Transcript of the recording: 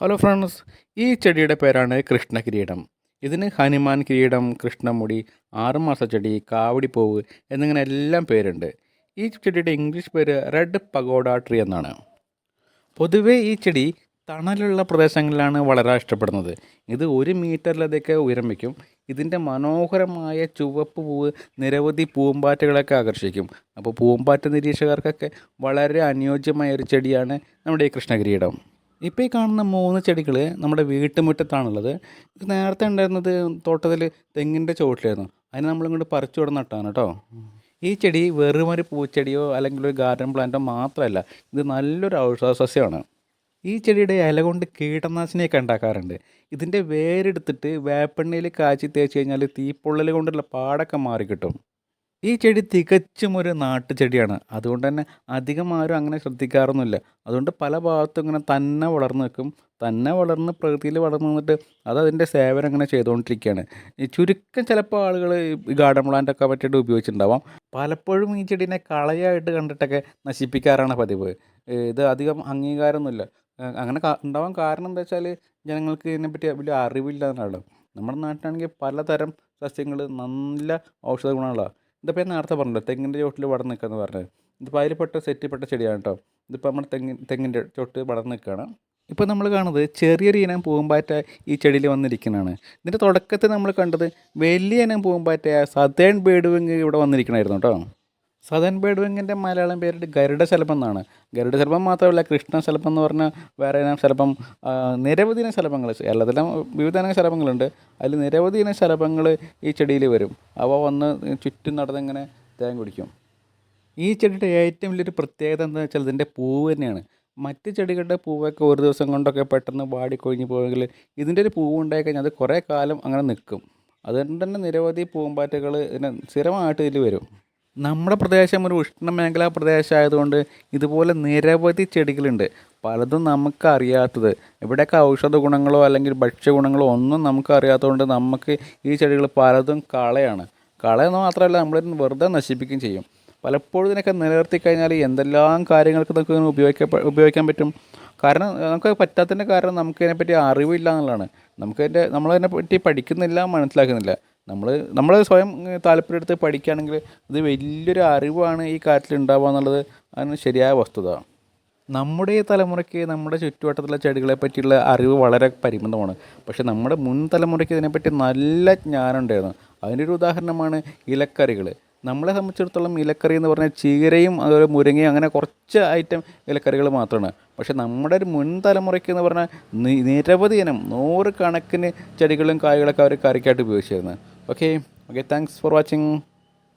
Hello friends ഈ ചെടിയുടെ പേരാണ് കൃഷ്ണകിരീടം. ഇതിന് ഹനുമാൻ കിരീടം കൃഷ്ണമുടി ആറുമാസ ചെടി കാവടിപ്പൂവ് എന്നിങ്ങനെ എല്ലാം പേരുണ്ട്. ഈ ചെടിയുടെ ഇംഗ്ലീഷ് പേര് റെഡ് പഗോഡ ട്രീ എന്നാണ്. പൊതുവേ ഈ ചെടി തണലുള്ള പ്രദേശങ്ങളിലാണ് വളരാൻ ഇഷ്ടപ്പെടുന്നത്. ഇത് ഒരു മീറ്ററിലതൊക്കെ ഉയരം വയ്ക്കും. ഇതിന്റെ മനോഹരമായ ചുവപ്പ് പൂവ് നിരവധി പൂമ്പാറ്റകളൊക്കെ ആകർഷിക്കും. അപ്പോൾ പൂമ്പാറ്റ നിരീക്ഷകർക്കൊക്കെ വളരെ അനുയോജ്യമായ ഒരു ചെടിയാണ് നമ്മുടെ ഈ കൃഷ്ണകിരീടം. ഇപ്പോൾ ഈ കാണുന്ന മൂന്ന് ചെടികൾ നമ്മുടെ വീട്ടുമുറ്റത്താണുള്ളത്. ഇത് നേരത്തെ ഉണ്ടായിരുന്നത് തോട്ടത്തിൽ തെങ്ങിന്റെ ചുവട്ടിലായിരുന്നു. അതിന് നമ്മളിങ്ങോട്ട് പറിച്ചു ഇവിടെ നട്ടാണ് കേട്ടോ ഈ ചെടി വെറും ഒരു പൂച്ചെടിയോ അല്ലെങ്കിൽ ഒരു ഗാർഡൻ പ്ലാന്റോ മാത്രമല്ല ഇത് നല്ലൊരു ഔഷധ സസ്യമാണ് ഈ ചെടിയുടെ ഇല കൊണ്ട് കീടനാശിനിയൊക്കെ ഉണ്ടാക്കാറുണ്ട്. ഇതിന്റെ വേരെടുത്തിട്ട് വേപ്പെണ്ണയിൽ കാച്ചി തേച്ച് കഴിഞ്ഞാൽ തീപ്പൊള്ളൽ കൊണ്ടുള്ള പാടൊക്കെ മാറിക്കിട്ടും. ഈ ചെടി തികച്ചും ഒരു നാട്ടു ചെടിയാണ് അതുകൊണ്ട് തന്നെ അധികം ആരും അങ്ങനെ ശ്രദ്ധിക്കാറൊന്നുമില്ല. അതുകൊണ്ട് പല ഭാഗത്തും ഇങ്ങനെ തന്നെ വളർന്നു നിൽക്കും. തന്നെ വളർന്ന് പ്രകൃതിയിൽ വളർന്നു നിന്നിട്ട് അത് അതിന്റെ സേവനം ഇങ്ങനെ ചെയ്തുകൊണ്ടിരിക്കുകയാണ്. ഈ ചുരുക്കം ചിലപ്പോൾ ആളുകൾ ഈ ഗാർഡൻ പ്ലാന്റ് ഒക്കെ പറ്റിയിട്ട് ഉപയോഗിച്ചിട്ടുണ്ടാവാം. പലപ്പോഴും ഈ ചെടീനെ കളയായിട്ട് കണ്ടിട്ടൊക്കെ നശിപ്പിക്കാറാണ് പതിവ്. ഇത് അധികം അംഗീകാരമൊന്നുമില്ല. അങ്ങനെ ഉണ്ടാവാൻ കാരണം എന്താ വെച്ചാൽ ജനങ്ങൾക്ക് ഇതിനെപ്പറ്റി വലിയ അറിവില്ല എന്നാണ് നമ്മുടെ നാട്ടിലാണെങ്കിൽ പലതരം സസ്യങ്ങൾ നല്ല ഔഷധ ഗുണങ്ങളാണ് ഇതിപ്പോൾ ഞാൻ നേരത്തെ പറഞ്ഞല്ലോ തെങ്ങിന്റെ ചോട്ടിൽ വളർന്ന് നിൽക്കുകയെന്ന് പറഞ്ഞത്. ഇതിപ്പോൾ അതിൽപ്പെട്ട സെറ്റിൽപ്പെട്ട ചെടിയാണ് കേട്ടോ ഇതിപ്പോൾ നമ്മൾ തെങ്ങിൻ തെങ്ങിന്റെ ചോട്ട് വളർന്ന് നിൽക്കുകയാണ് ഇപ്പോൾ നമ്മൾ കാണുന്നത് ചെറിയൊരു ഇനം പൂമ്പാറ്റ ഈ ചെടിയിൽ വന്നിരിക്കുന്നതാണ്. ഇതിന്റെ തുടക്കത്തിൽ നമ്മൾ കണ്ടത് വലിയ ഇനം പൂമ്പാറ്റ സതേൺ ബേഡ് വിങ് ഇവിടെ വന്നിരിക്കണമായിരുന്നു കേട്ടോ സദൻ ബേഡ് വിങ്ങിന്റെ മലയാളം പേരിട്ട് ഗരുഡ ശലഭം എന്നാണ്. ഗരുഡ ശലഭം മാത്രമല്ല കൃഷ്ണ ശലഭം എന്ന് പറഞ്ഞാൽ വേറെ ഇനം ശലഭം നിരവധി ഇനം ശലഭങ്ങൾ എല്ലാത്തിലും വിവിധ ഇനം ശലഭങ്ങളുണ്ട്. അതിൽ നിരവധി ഇനം ശലഭങ്ങൾ ഈ ചെടിയിൽ വരും. അവ വന്ന് ചുറ്റും നടന്നിങ്ങനെ തേൻ കുടിക്കും. ഈ ചെടിയുടെ ഏറ്റവും വലിയൊരു പ്രത്യേകത എന്താണെന്ന് വെച്ചാൽ ഇതിന്റെ പൂവ് തന്നെയാണ്. മറ്റ് ചെടികളുടെ പൂവൊക്കെ ഒരു ദിവസം കൊണ്ടൊക്കെ പെട്ടെന്ന് വാടിക്കൊഴിഞ്ഞ് പോയെങ്കിൽ ഇതിന്റെ ഒരു പൂവ് ഉണ്ടായി കഴിഞ്ഞാൽ അത് കുറേ കാലം അങ്ങനെ നിൽക്കും. അതുകൊണ്ട് തന്നെ നിരവധി പൂമ്പാറ്റകൾ ഇതിനെ സ്ഥിരമായിട്ട് ഇതിൽ വരും. നമ്മുടെ പ്രദേശം ഒരു ഉഷ്ണമേഖലാ പ്രദേശമായതുകൊണ്ട് ഇതുപോലെ നിരവധി ചെടികളുണ്ട്. പലതും നമുക്കറിയാത്തത്. ഇവിടെയൊക്കെ ഔഷധ ഗുണങ്ങളോ അല്ലെങ്കിൽ ഭക്ഷ്യഗുണങ്ങളോ ഒന്നും നമുക്കറിയാത്തതുകൊണ്ട് നമുക്ക് ഈ ചെടികൾ പലതും കളയാണ്. കളയെന്ന് മാത്രമല്ല നമ്മളിതിന് വെറുതെ നശിപ്പിക്കുകയും ചെയ്യും. പലപ്പോഴും ഇതിനൊക്കെ നിലനിർത്തി കഴിഞ്ഞാൽ എന്തെല്ലാം കാര്യങ്ങൾക്ക് നമുക്ക് ഇതിനെ ഉപയോഗിക്കാൻ പറ്റും? കാരണം നമുക്ക് പറ്റാത്തതിന്റെ കാരണം നമുക്ക് ഇതിനെപ്പറ്റി അറിവില്ല എന്നുള്ളതാണ്. നമുക്ക് അതിന്റെ പറ്റി പഠിക്കുന്നില്ല മനസ്സിലാക്കുന്നില്ല. നമ്മൾ നമ്മൾ സ്വയം താല്പര്യമെടുത്ത് പഠിക്കുകയാണെങ്കിൽ ഇത് വലിയൊരു അറിവാണ് ഈ കാറ്റിൽ ഉണ്ടാവുക എന്നുള്ളത് അതിന് ശരിയായ വസ്തുത. നമ്മുടെ തലമുറയ്ക്ക് നമ്മുടെ ചുറ്റുവട്ടത്തിലെ ചെടികളെ പറ്റിയുള്ള അറിവ് വളരെ പരിമിതമാണ്. പക്ഷേ നമ്മുടെ മുൻ തലമുറയ്ക്ക് ഇതിനെപ്പറ്റി നല്ല ജ്ഞാനം ഉണ്ടായിരുന്നു. അതിന്റെ ഒരു ഉദാഹരണമാണ് ഇലക്കറികൾ. നമ്മളെ സംബന്ധിച്ചിടത്തോളം ഇലക്കറി എന്ന് പറഞ്ഞാൽ ചീരയും അതുപോലെ മുരിങ്ങയും അങ്ങനെ കുറച്ച് ഐറ്റം ഇലക്കറികൾ മാത്രമാണ്. പക്ഷേ നമ്മുടെ ഒരു മുൻ തലമുറയ്ക്ക് എന്ന് പറഞ്ഞാൽ നിരവധി ഇനം നൂറ് കണക്കിന് ചെടികളും കായകളൊക്കെ അവർ കറിക്കായിട്ട് ഉപയോഗിച്ചിരുന്നത്. okay okay thanks for watching.